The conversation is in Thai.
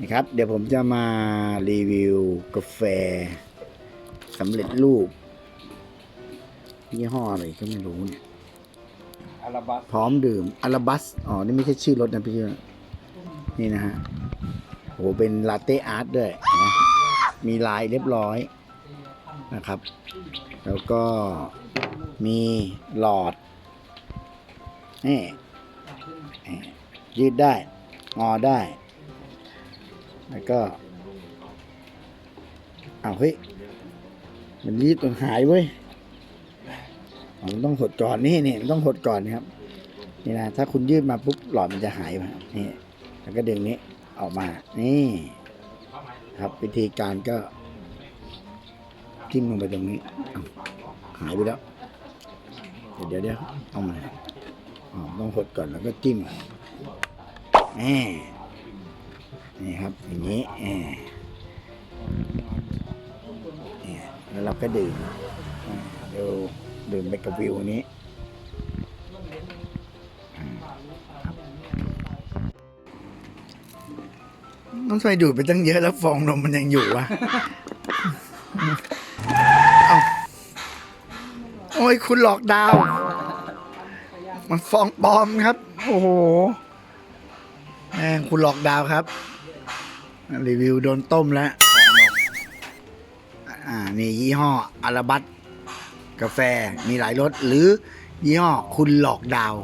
นี่ครับ เดี๋ยวผมจะมารีวิวกาแฟสำเร็จรูปยี่ห้ออะไรก็ไม่รู้เนี่ยอาราบัสพร้อมดื่มอาราบัสอ๋อ นี่ไม่ใช่ชื่อรถนะพี่เชื่อนี่นะฮะโหเป็นลาเต้อาร์ตด้วยนะมีลายเรียบร้อยนะครับ แล้วก็มีหลอดนี่นี่ยืดได้ งอได้ แล้วก็อ้าวเฮ้ย มันยืดจนหายเว้ยมันต้องหดก่อนนี่นี่มันต้องหดก่อนนะครับ นี่นะถ้าคุณยืดมาปุ๊บหลอดมันจะหายไปนี่แล้วก็ดึงนี้ออกมา นี่ ครับวิธีการก็จิ้มลงไปตรงนี้หายไปแล้ว เดี๋ยวเดี๋ยวเอามาต้องหดก่อนแล้วก็จิ้มนี่ นี่ครับอย่างนี้แหมเนี่แล้วเราก็ดื่มเดี๋ยวดื่มไปกับวิวนี้ต้องใส่ดูดไปตั้งเยอะแล้วฟองนมมันยังอยู่วะเอาโอ้ยคุณหลอกดาว มันฟองปลอมครับ โอ้โหแม่งคุณหลอกดาวครับ รีวิวโดนต้มแล้ว อ่า นี่ยี่ห้ออาราบัตกาแฟมีหลายรสหรือยี่ห้อคุณหลอกดาว